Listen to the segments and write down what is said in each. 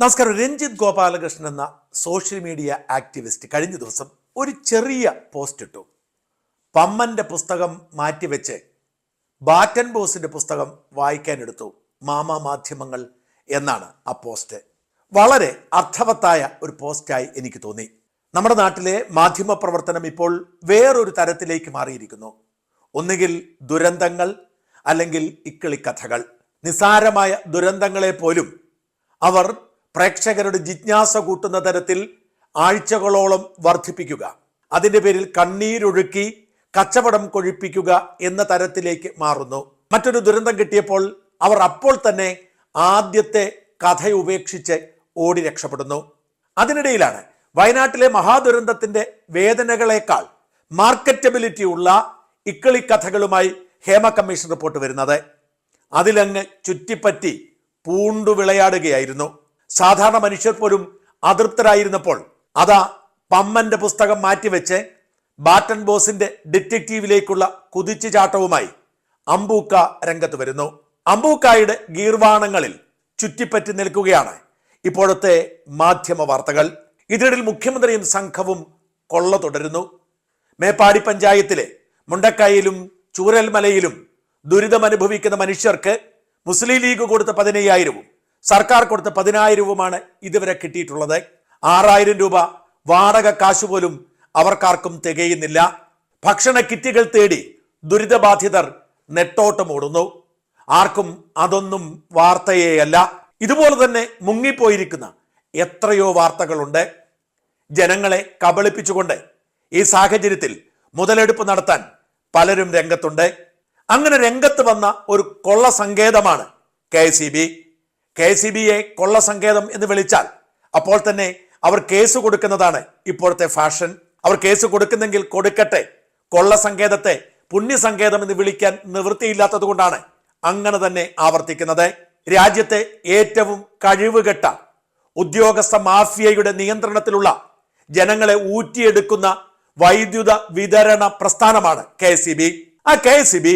നമസ്കാരം. രഞ്ജിത്ത് ഗോപാലകൃഷ്ണൻ എന്ന social media activist കഴിഞ്ഞ ദിവസം ഒരു ചെറിയ പോസ്റ്റ് ഇട്ടു. പമ്മന്റെ പുസ്തകം മാറ്റിവെച്ച് ബാറ്റൻ ബോസിന്റെ പുസ്തകം വായിക്കാനെടുത്തു. മാമ മാധ്യമങ്ങൾ എന്നാണ് ആ പോസ്റ്റ്. വളരെ അർത്ഥവത്തായ ഒരു പോസ്റ്റായി എനിക്ക് തോന്നി. നമ്മുടെ നാട്ടിലെ മാധ്യമ പ്രവർത്തനം ഇപ്പോൾ വേറൊരു തരത്തിലേക്ക് മാറിയിരിക്കുന്നു. ഒന്നുകിൽ ദുരന്തങ്ങൾ അല്ലെങ്കിൽ ഇക്കിളിക്കഥകൾ. നിസാരമായ ദുരന്തങ്ങളെ പോലും അവർ പ്രേക്ഷകരുടെ ജിജ്ഞാസ കൂട്ടുന്ന തരത്തിൽ ആഴ്ചകളോളം വർദ്ധിപ്പിക്കുക. അതിന്റെ പേരിൽ കണ്ണീരൊഴുക്കി കച്ചവടം കൊഴിപ്പിക്കുക എന്ന തരത്തിലേക്ക് മാറുന്നു. മറ്റൊരു ദുരന്തം കിട്ടിയപ്പോൾ അവർ അപ്പോൾ തന്നെ ആദ്യത്തെ കഥ ഉപേക്ഷിച്ച് ഓടി രക്ഷപ്പെടുന്നു. അതിനിടയിലാണ് വയനാട്ടിലെ മഹാദുരന്തത്തിന്റെ വേദനകളേക്കാൾ മാർക്കറ്റബിലിറ്റി ഉള്ള ഇക്കിളി കഥകളുമായി ഹേമ കമ്മീഷൻ റിപ്പോർട്ട് വരുന്നത്. അതിലങ്ങ് ചുറ്റിപ്പറ്റി പൂണ്ടു വിളയാടുകയായിരുന്നു. സാധാരണ മനുഷ്യർ പോലും അതൃപ്തരായിരുന്നപ്പോൾ അതാ പമ്മന്റെ പുസ്തകം മാറ്റിവെച്ച് ബാറ്റൻ ബോസിന്റെ ഡിറ്റക്റ്റീവിലേക്കുള്ള കുതിച്ചുചാട്ടവുമായി അമ്പൂക്ക രംഗത്ത് വരുന്നു. അമ്പൂക്കായുടെ ഗീർവാണങ്ങളിൽ ചുറ്റിപ്പറ്റി നിൽക്കുകയാണ് ഇപ്പോഴത്തെ മാധ്യമ വാർത്തകൾ. ഇതിനിടയിൽ മുഖ്യമന്ത്രിയും സംഘവും കൊള്ള തുടരുന്നു. മേപ്പാടി പഞ്ചായത്തിലെ മുണ്ടക്കായയിലും ചൂരൽമലയിലും ദുരിതമനുഭവിക്കുന്ന മനുഷ്യർക്ക് മുസ്ലിം ലീഗ് കൊടുത്ത പതിനയ്യായിരവും സർക്കാർ കൊടുത്ത പതിനായിരവുമാണ് ഇതുവരെ കിട്ടിയിട്ടുള്ളത്. ആറായിരം രൂപ വാടക കാശ് പോലും അവർക്കാർക്കും തികയുന്നില്ല. ഭക്ഷണ കിറ്റുകൾ തേടി ദുരിതബാധിതർ നെട്ടോട്ടമോടുന്നു ആർക്കും അതൊന്നും വാർത്തയേയല്ല. ഇതുപോലെ തന്നെ മുങ്ങിപ്പോയിരിക്കുന്ന എത്രയോ വാർത്തകളുണ്ട്. ജനങ്ങളെ കബളിപ്പിച്ചുകൊണ്ട് ഈ സാഹചര്യത്തിൽ മുതലെടുപ്പ് നടത്താൻ പലരും രംഗത്തുണ്ട്. അങ്ങനെ രംഗത്ത് വന്ന ഒരു കൊള്ള സങ്കേതമാണ് കെ കെ സി ബിയെ കൊള്ള സങ്കേതം എന്ന് വിളിച്ചാൽ അപ്പോൾ തന്നെ അവർ കേസ് കൊടുക്കുന്നതാണ് ഇപ്പോഴത്തെ ഫാഷൻ. അവർ കേസ് കൊടുക്കുന്നെങ്കിൽ കൊടുക്കട്ടെ. കൊള്ള സങ്കേതത്തെ പുണ്യസങ്കേതം എന്ന് വിളിക്കാൻ നിവൃത്തിയില്ലാത്തത് കൊണ്ടാണ് അങ്ങനെ തന്നെ ആവർത്തിക്കുന്നത്. രാജ്യത്തെ ഏറ്റവും കഴിവുകെട്ട ഉദ്യോഗസ്ഥ മാഫിയയുടെ നിയന്ത്രണത്തിലുള്ള ജനങ്ങളെ ഊറ്റിയെടുക്കുന്ന വൈദ്യുത വിതരണ പ്രസ്ഥാനമാണ് കെ സി ബി. ആ കെ സി ബി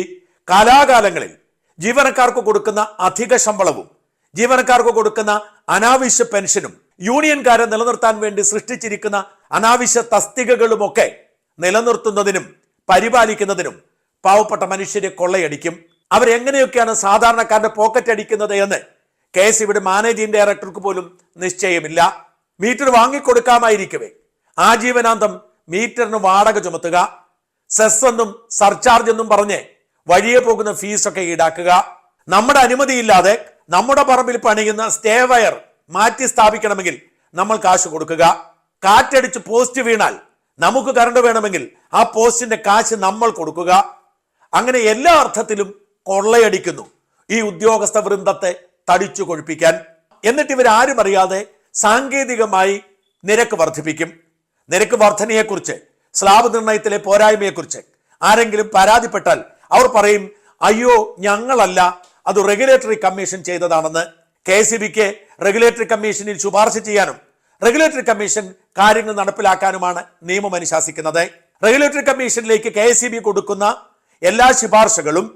കാലാകാലങ്ങളിൽ ജീവനക്കാർക്ക് കൊടുക്കുന്ന അധിക ശമ്പളവും ജീവനക്കാർക്ക് കൊടുക്കുന്ന അനാവശ്യ പെൻഷനും യൂണിയൻകാരെ നിലനിർത്താൻ വേണ്ടി സൃഷ്ടിച്ചിരിക്കുന്ന അനാവശ്യ തസ്തികകളുമൊക്കെ നിലനിർത്തുന്നതിനും പരിപാലിക്കുന്നതിനും പാവപ്പെട്ട മനുഷ്യരെ കൊള്ളയടിക്കും. അവരെങ്ങനെയൊക്കെയാണ് സാധാരണക്കാരന്റെ പോക്കറ്റ് അടിക്കുന്നത് എന്ന് കെ എസ് ഇവിടെ മാനേജിംഗ് ഡയറക്ടർക്ക് പോലും നിശ്ചയമില്ല. മീറ്റർ വാങ്ങിക്കൊടുക്കാമായിരിക്കവേ. ആജീവനാന്തം മീറ്ററിന് വാടക ചുമത്തുക. സെസ് എന്നും സർചാർജ് എന്നും പറഞ്ഞ് വഴിയെ പോകുന്ന ഫീസൊക്കെ ഈടാക്കുക. നമ്മുടെ അനുമതിയില്ലാതെ നമ്മുടെ പറമ്പിൽ പണിയുന്ന സ്റ്റേ വയർ മാറ്റി സ്ഥാപിക്കണമെങ്കിൽ നമ്മൾ കാശ് കൊടുക്കുക. കാറ്റടിച്ച് പോസ്റ്റ് വീണാൽ നമുക്ക് കറണ്ട് വേണമെങ്കിൽ ആ പോസ്റ്റിന്റെ കാശ് നമ്മൾ കൊടുക്കുക. അങ്ങനെ എല്ലാ അർത്ഥത്തിലും കൊള്ളയടിക്കുന്നു ഈ ഉദ്യോഗസ്ഥ വൃന്ദത്തെ തടിച്ചു കൊഴിപ്പിക്കാൻ. എന്നിട്ട് ഇവർ ആരും അറിയാതെ സാങ്കേതികമായി നിരക്ക് വർദ്ധിപ്പിക്കും. നിരക്ക് വർധനയെക്കുറിച്ച് സ്ലാബ് നിർണയത്തിലെ പോരായ്മയെക്കുറിച്ച് ആരെങ്കിലും പരാതിപ്പെട്ടാൽ അവർ പറയും അയ്യോ ഞങ്ങളല്ല അത് റെഗുലേറ്ററി കമ്മീഷൻ ചെയ്തതാണെന്ന് കെ സി ബിക്ക് റെഗുലേറ്ററി കമ്മീഷനിൽ ശുപാർശ ചെയ്യാനും റെഗുലേറ്ററി കമ്മീഷൻ കാര്യങ്ങൾ നടപ്പിലാക്കാനുമാണ് നിയമം അനുശാസിക്കുന്നത്. റെഗുലേറ്ററി കമ്മീഷനിലേക്ക് കെ സി ബി കൊടുക്കുന്ന എല്ലാ ശുപാർശകളും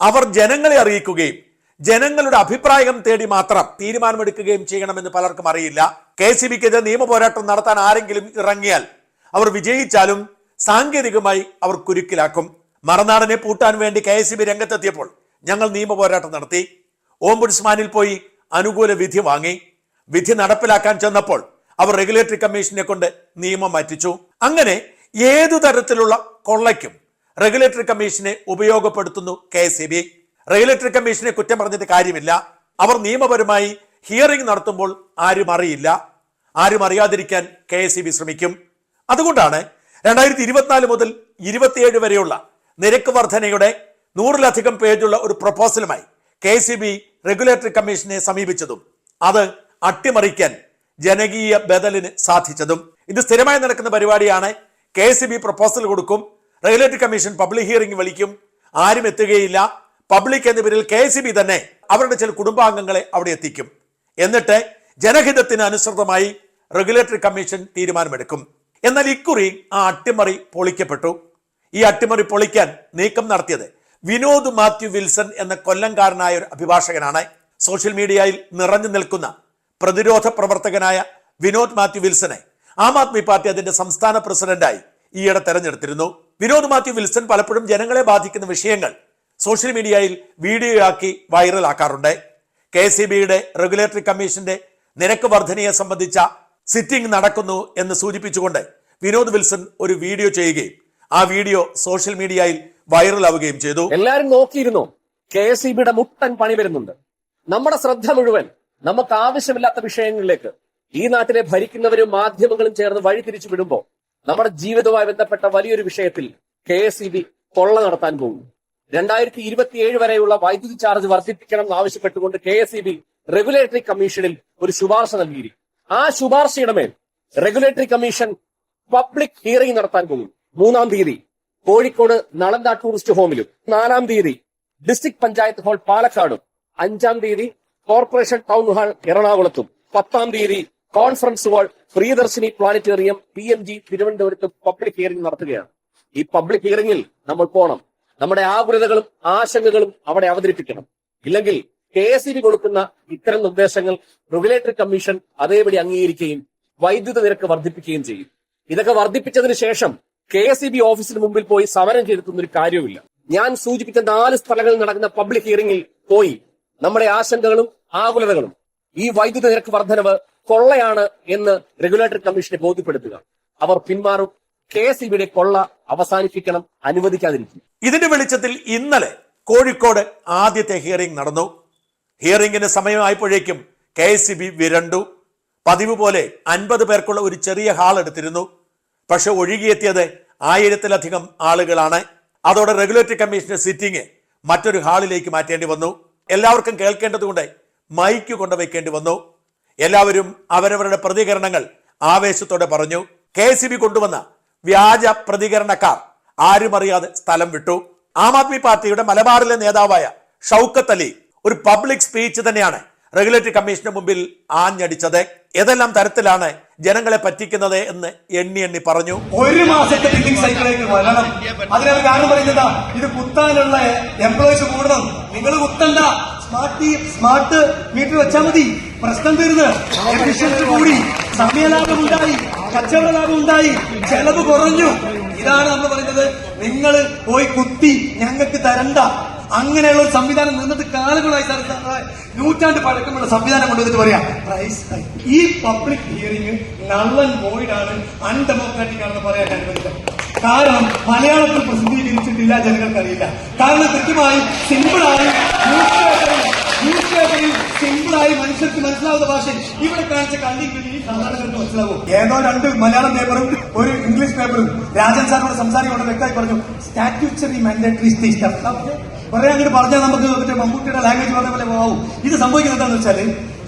അവർ ജനങ്ങളെ അറിയിക്കുകയും ജനങ്ങളുടെ അഭിപ്രായം തേടി മാത്രം തീരുമാനമെടുക്കുകയും ചെയ്യണമെന്ന് പലർക്കും അറിയില്ല. കെ സി ബിക്കെതിരെ നിയമ പോരാട്ടം നടത്താൻ ആരെങ്കിലും ഇറങ്ങിയാൽ അവർ വിജയിച്ചാലും സാങ്കേതികമായി അവർ കുരുക്കിലാക്കും. മറനാടനെ പൂട്ടാൻ വേണ്ടി കെ എസ് ബി രംഗത്തെത്തിയപ്പോൾ ഞങ്ങൾ നിയമ പോരാട്ടം നടത്തി. ഓംബുഡ്സ്മാനിൽ പോയി അനുകൂല വിധി വാങ്ങി. വിധി നടപ്പിലാക്കാൻ ചെന്നപ്പോൾ അവർ റെഗുലേറ്ററി കമ്മീഷനെ കൊണ്ട് നിയമം മാറ്റിച്ചു. അങ്ങനെ ഏതു തരത്തിലുള്ള കൊള്ളയ്ക്കും റെഗുലേറ്ററി കമ്മീഷനെ ഉപയോഗപ്പെടുത്തുന്നു കെ എസ് ബി. റെഗുലേറ്ററി കമ്മീഷനെ കുറ്റം പറഞ്ഞിട്ട് കാര്യമില്ല. അവർ നിയമപരമായി ഹിയറിംഗ് നടത്തുമ്പോൾ ആരും അറിയില്ല. ആരും അറിയാതിരിക്കാൻ കെ എസ് ബി ശ്രമിക്കും. അതുകൊണ്ടാണ് രണ്ടായിരത്തി ഇരുപത്തിനാല് മുതൽ ഇരുപത്തിയേഴ് വരെയുള്ള നിരക്ക് വർധനയുടെ നൂറിലധികം പേജുള്ള ഒരു പ്രപ്പോസലുമായി കെ സി ബി റെഗുലേറ്ററി കമ്മീഷനെ സമീപിച്ചതും അത് അട്ടിമറിക്കാൻ ജനകീയ ബദലിന് സാധിച്ചതും. ഇത് സ്ഥിരമായി നടക്കുന്ന പരിപാടിയാണ് കെ സി ബി പ്രപ്പോസൽ കൊടുക്കും റെഗുലേറ്ററി കമ്മീഷൻ പബ്ലിക് ഹിയറിംഗ് വിളിക്കും ആരും എത്തുകയില്ല. പബ്ലിക് എന്ന പേരിൽ കെ സി ബി തന്നെ അവരുടെ ചില കുടുംബാംഗങ്ങളെ അവിടെ എത്തിക്കും. എന്നിട്ട് ജനഹിതത്തിന് അനുസൃതമായി റെഗുലേറ്ററി കമ്മീഷൻ തീരുമാനമെടുക്കും. എന്നാൽ ഇക്കുറി ആ അട്ടിമറി പൊളിക്കപ്പെട്ടു. ഈ അട്ടിമറി പൊളിക്കാൻ നീക്കം നടത്തിയത് വിനോദ് മാത്യു വിൽസൺ എന്ന കൊല്ലംകാരനായ ഒരു അഭിഭാഷകനാണ്. സോഷ്യൽ മീഡിയയിൽ നിറഞ്ഞു നിൽക്കുന്ന പ്രതിരോധ പ്രവർത്തകനായ വിനോദ് മാത്യു വിൽസനെ ആം ആദ്മി പാർട്ടി അതിന്റെ സംസ്ഥാന പ്രസിഡന്റായി ഈയിടെ തെരഞ്ഞെടുത്തിരുന്നു. വിനോദ് മാത്യു വിൽസൺ പലപ്പോഴും ജനങ്ങളെ ബാധിക്കുന്ന വിഷയങ്ങൾ സോഷ്യൽ മീഡിയയിൽ വീഡിയോയാക്കി വൈറലാക്കാറുണ്ട്. കെ സി ബിയുടെ റെഗുലേറ്ററി കമ്മീഷന്റെ നിരക്ക് വർധനയെ സംബന്ധിച്ച സിറ്റിംഗ് നടക്കുന്നു എന്ന് സൂചിപ്പിച്ചുകൊണ്ട് വിനോദ് വിൽസൺ ഒരു വീഡിയോ ചെയ്യുകയും ആ വീഡിയോ സോഷ്യൽ മീഡിയയിൽ വൈറലാവുകയും ചെയ്തു. എല്ലാരും നോക്കിയിരുന്നു? കെ എസ് ഇ ബിയുടെ മുട്ടൻ പണി വരുന്നുണ്ട്. നമ്മുടെ ശ്രദ്ധ മുഴുവൻ നമുക്ക് ആവശ്യമില്ലാത്ത വിഷയങ്ങളിലേക്ക് ഈ നാട്ടിലെ ഭരിക്കുന്നവരും മാധ്യമങ്ങളും ചേർന്ന് വഴി തിരിച്ചു വിടുമ്പോ നമ്മുടെ ജീവിതവുമായി ബന്ധപ്പെട്ട വലിയൊരു വിഷയത്തിൽ കെ എസ് ഇ ബി കൊള്ള നടത്താൻ പോകുന്നു. രണ്ടായിരത്തി ഇരുപത്തിയേഴ് വരെയുള്ള വൈദ്യുതി ചാർജ് വർദ്ധിപ്പിക്കണം എന്ന് ആവശ്യപ്പെട്ടുകൊണ്ട് K S E B regulatory കമ്മീഷനിൽ ഒരു ശുപാർശ നൽകിയിരിക്കും ആ ശുപാർശയുടെ മേൽ റെഗുലേറ്ററി കമ്മീഷൻ പബ്ലിക് ഹിയറിംഗ് നടത്താൻ പോകും മൂന്നാം തീയതി കോഴിക്കോട് നളന്ത ടൂറിസ്റ്റ് ഹോമിലും നാലാം തീയതി ഡിസ്ട്രിക്ട് പഞ്ചായത്ത് ഹാൾ പാലക്കാടും അഞ്ചാം തീയതി കോർപ്പറേഷൻ ടൗൺ ഹാൾ എറണാകുളത്തും പത്താം തീയതി conference hall Priyadarshini planetarium P M G തിരുവനന്തപുരത്തും പബ്ലിക് ഹിയറിംഗ് നടത്തുകയാണ്. ഈ പബ്ലിക് ഹിയറിംഗിൽ നമ്മൾ പോണം. നമ്മുടെ ആകുലതകളും ആശങ്കകളും അവിടെ അവതരിപ്പിക്കണം. ഇല്ലെങ്കിൽ കെ എസ് കൊടുക്കുന്ന ഇത്തരം നിർദ്ദേശങ്ങൾ റെഗുലേറ്ററി കമ്മീഷൻ അതേപടി അംഗീകരിക്കുകയും വൈദ്യുത നിരക്ക് വർദ്ധിപ്പിക്കുകയും ചെയ്യും. ഇതൊക്കെ വർദ്ധിപ്പിച്ചതിന് ശേഷം കെ എസ് ഇ ബി ഓഫീസിന് മുമ്പിൽ പോയി സമരം ചെയ്തിട്ടൊന്നും ഒരു കാര്യവുമില്ല. ഞാൻ സൂചിപ്പിച്ച നാല് സ്ഥലങ്ങളിൽ നടക്കുന്ന പബ്ലിക് ഹിയറിംഗിൽ പോയി നമ്മുടെ ആശങ്കകളും ആകുലതകളും ഈ വൈദ്യുത നിരക്ക് വർധനവ് കൊള്ളയാണ് എന്ന് റെഗുലേറ്ററി കമ്മീഷനെ ബോധ്യപ്പെടുത്തുക. അവർ പിന്മാറും. കെ എസ് ബിയുടെ കൊള്ള അവസാനിപ്പിക്കണം അനുവദിക്കാതിരിക്കും. ഇതിന്റെ വെളിച്ചത്തിൽ ഇന്നലെ കോഴിക്കോട് ആദ്യത്തെ ഹിയറിംഗ് നടന്നു. ഹിയറിംഗിന് സമയമായപ്പോഴേക്കും കെ എസ് സി ബി വിരണ്ടു. പതിവ് പോലെ അൻപത് പേർക്കുള്ള ഒരു ചെറിയ ഹാൾ എടുത്തിരുന്നു. പക്ഷെ ഒഴുകിയെത്തിയത് ആയിരത്തിലധികം ആളുകളാണ്. അതോടെ റെഗുലേറ്ററി കമ്മീഷന്റെ സിറ്റിംഗ് മറ്റൊരു ഹാളിലേക്ക് മാറ്റേണ്ടി വന്നു. എല്ലാവർക്കും കേൾക്കേണ്ടതുകൊണ്ട് മൈക്ക് കൊണ്ടുവയ്ക്കേണ്ടി വന്നു. എല്ലാവരും അവരവരുടെ പ്രതികരണങ്ങൾ ആവേശത്തോടെ പറഞ്ഞു. കെ സി ബി കൊണ്ടുവന്ന വ്യാജ പ്രതികരണക്കാർ ആരും അറിയാതെ സ്ഥലം വിട്ടു. ആം ആദ്മി പാർട്ടിയുടെ മലബാറിലെ നേതാവായ ഷൗക്കത്ത് അലി ഒരു പബ്ലിക് സ്പീച്ച് തന്നെയാണ് റെഗുലേറ്ററി കമ്മീഷന് മുമ്പിൽ ആഞ്ഞടിച്ചത്. ഏതെല്ലാം തരത്തിലാണ് ജനങ്ങളെ പറ്റിക്കുന്നത് എന്ന് എണ്ണി എണ്ണി പറഞ്ഞു. ഒരു മാസത്തെ ബില്ലിംഗ് സൈക്കിളേക്ക് വരണം. അതിനവർ കാരണം പറയുന്നത് ഇത് കുത്താനുള്ള എംപ്ലോയിസ് കൂടണം. നിങ്ങൾ കുത്തണ്ട. സ്മാർട്ട് സ്മാർട്ട് മീറ്റർ വെച്ചാൽ മതി. പ്രശ്നം തീർന്ന്. കൂടി. സമയലാഭം ഉണ്ടായി. കച്ചവട ലാഭം ഉണ്ടായി. ചെലവ് കുറഞ്ഞു. ഇതാണ് നമ്മൾ പറയുന്നത്. നിങ്ങൾ പോയി കുത്തി ഞങ്ങൾക്ക് തരണ്ട. അങ്ങനെയുള്ള ഒരു സംവിധാനം നിന്നിട്ട് കാലുകളായി നൂറ്റാണ്ട് പഴക്കമുള്ള സംവിധാനം കൊണ്ടുവന്നിട്ട് പറയാം പ്രൈസ് ഈ public hearing null and void ആണ് അൺഡെമോക്രാറ്റിക് ആണെന്ന് പറയാൻ അനുവദിക്കാം കാരണം മലയാളത്തിൽ പ്രസിദ്ധീകരിച്ചിട്ടില്ല ജനങ്ങൾക്ക് അറിയില്ല കാരണം കൃത്യമായി സിമ്പിളായി സിമ്പിളായി മനുഷ്യർക്ക് മനസ്സിലാവുന്ന ഭാഷ ഇവിടെ കാണിച്ച കിളി സാധാരണക്കാർക്ക് മനസ്സിലാവും. ഏതോ രണ്ട് മലയാളം പേപ്പറും ഒരു ഇംഗ്ലീഷ് പേപ്പറും രാജൻ സാറിനോട് സംസാരിക്കൊണ്ട് വ്യക്തമായി പറഞ്ഞു സ്റ്റാറ്റ്യൂച്ചറി മാൻഡേറ്ററി കുറെ അങ്ങോട്ട് പറഞ്ഞാൽ നമുക്ക് മറ്റേ മമ്മൂട്ടിയുടെ ലാംഗ്വേജ് പറഞ്ഞ പോലെ പോവും. ഇത് സംഭവിക്കുന്നത് എന്താണെന്ന് വെച്ചാൽ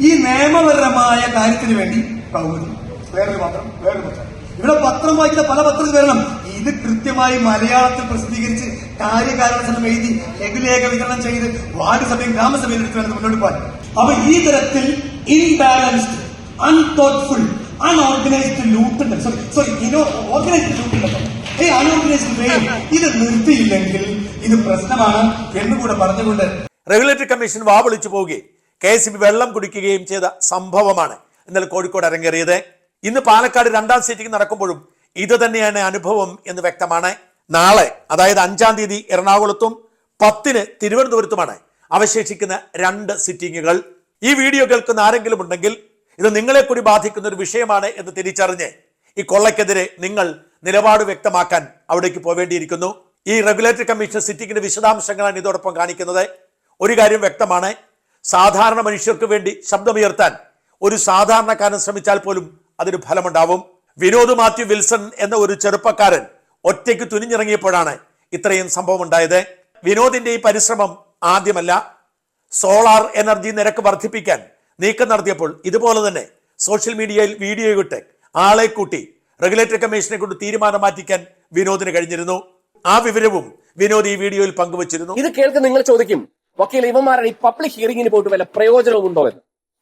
ഈ നിയമപരമായ കാര്യത്തിന് വേണ്ടി കൗമുദി വേറൊരു പത്രം വേറൊരു പത്രം. ഇവിടെ പത്രം വായിക്കുന്ന പല പത്രം വരണം. ഇത് കൃത്യമായി മലയാളത്തിൽ പ്രസിദ്ധീകരിച്ച് കാര്യകാരണ സംഘം എഴുതി ലഘുലേഖ വിതരണം ചെയ്ത് വാർഡ് സഭയും ഗ്രാമസഭയും എടുത്തു വേണം മുന്നോട്ട് പോകാൻ. അപ്പൊ ഈ തരത്തിൽ imbalanced unthoughtful unorganised loot sorry sorry ഇനോ ഓർഗനൈസ്ഡ് ലൂട്ട് ഉണ്ടല്ലോ. ഈ അൺഓർഗനൈസ്ഡ് ഇത് നിർത്തിയില്ലെങ്കിൽ ഇത് പ്രശ്നമാണ് എന്നുകൂടെ പറഞ്ഞുകൊണ്ട് റെഗുലേറ്ററി കമ്മീഷൻ വാവിളിച്ചു പോവുകയും കെ എസ് ബി വെള്ളം കുടിക്കുകയും ചെയ്ത സംഭവമാണ് ഇന്നലെ കോഴിക്കോട് അരങ്ങേറിയത്. ഇന്ന് പാലക്കാട് രണ്ടാം സീറ്റിംഗ് നടക്കുമ്പോഴും ഇത് തന്നെയാണ് അനുഭവം എന്ന് വ്യക്തമാണ്. നാളെ അതായത് അഞ്ചാം തീയതി എറണാകുളത്തും പത്തിന് തിരുവനന്തപുരത്തുമാണ് അവശേഷിക്കുന്ന രണ്ട് സിറ്റിങ്ങുകൾ ഈ വീഡിയോ കേൾക്കുന്ന ആരെങ്കിലും ഉണ്ടെങ്കിൽ ഇത് നിങ്ങളെ കൂടി ബാധിക്കുന്ന ഒരു വിഷയമാണ് എന്ന് തിരിച്ചറിഞ്ഞ് ഈ കൊള്ളയ്ക്കെതിരെ നിങ്ങൾ നിലപാട് വ്യക്തമാക്കാൻ അവിടേക്ക് പോവേണ്ടിയിരിക്കുന്നു. ഈ റെഗുലേറ്ററി കമ്മീഷൻ സിറ്റിങ്ങിന്റെ വിശദാംശങ്ങളാണ് ഇതോടൊപ്പം കാണിക്കുന്നത്. ഒരു കാര്യം വ്യക്തമാണ്. സാധാരണ മനുഷ്യർക്ക് വേണ്ടി ശബ്ദമുയർത്താൻ ഒരു സാധാരണക്കാരൻ ശ്രമിച്ചാൽ പോലും അതിന് ഫലമുണ്ടാവും. വിനോദ് മാത്യു വിൽസൺ എന്ന ഒരു ചെറുപ്പക്കാരൻ ഒറ്റയ്ക്ക് തുനിഞ്ഞിറങ്ങിയപ്പോഴാണ് ഇത്രയും സംഭവം ഉണ്ടായത് വിനോദിന്റെ ഈ പരിശ്രമം ആദ്യമല്ല. സോളാർ എനർജി നിരക്ക് വർദ്ധിപ്പിക്കാൻ നീക്കം നടത്തിയപ്പോൾ ഇതുപോലെ തന്നെ സോഷ്യൽ മീഡിയയിൽ വീഡിയോ ഇട്ട് ആളെ കൂട്ടി റെഗുലേറ്ററി കമ്മീഷനെ കൊണ്ട് തീരുമാനം മാറ്റിക്കാൻ വിനോദിന് കഴിഞ്ഞിരുന്നു. ആ വിവരവും വിനോദ് ഈ വീഡിയോയിൽ പങ്കുവച്ചിരുന്നു. ഇത് കേൾക്കുന്ന നിങ്ങൾ ചോദിക്കും വക്കീൽ ഇവന്മാരുടെ ഈ പബ്ലിക് ഹിയറിംഗിന് പോയിട്ട് വല്ല പ്രയോജനമുണ്ടോ എന്ന്?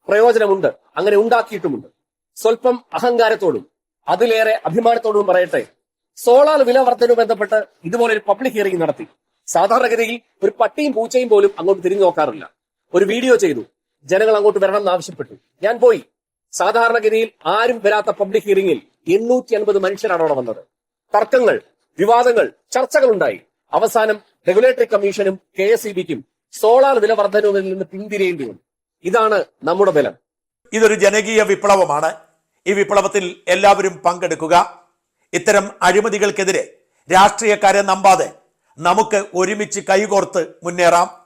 പ്രയോജനമുണ്ട് അങ്ങനെ ഉണ്ടാക്കിയിട്ടുമുണ്ട്. സ്വല്പം അഹങ്കാരത്തോടും അതിലേറെ അഭിമാനത്തോടും പറയട്ടെ. സോളാർ വില വർധനവും ബന്ധപ്പെട്ട് ഇതുപോലെ ഒരു പബ്ലിക് ഹിയറിംഗ് നടത്തി. സാധാരണഗതിയിൽ ഒരു പട്ടിയും പൂച്ചയും പോലും അങ്ങോട്ട് തിരിഞ്ഞു നോക്കാറില്ല. ഒരു വീഡിയോ ചെയ്തു. ജനങ്ങൾ അങ്ങോട്ട് വരണം എന്ന് ആവശ്യപ്പെട്ടു. ഞാൻ പോയി. സാധാരണഗതിയിൽ ആരും വരാത്ത പബ്ലിക് ഹിയറിംഗിൽ എണ്ണൂറ്റി അൻപത് മനുഷ്യരാണ് അവിടെ വന്നത്. തർക്കങ്ങൾ വിവാദങ്ങൾ ചർച്ചകളുണ്ടായി. അവസാനം റെഗുലേറ്ററി കമ്മീഷനും കെ എസ് ഇ ബിക്കും സോളാർ വില വർധനവിൽ നിന്ന് പിന്തിരിയേണ്ടി വന്നു. ഇതാണ് നമ്മുടെ ബലം. ഇതൊരു ജനകീയ വിപ്ലവമാണ്. ഈ വിപ്ലവത്തിൽ എല്ലാവരും പങ്കെടുക്കുക. ഇത്തരം അഴിമതികൾക്കെതിരെ രാഷ്ട്രീയക്കാരെ നമ്പാതെ നമുക്ക് ഒരുമിച്ച് കൈകോർത്ത് മുന്നേറാം.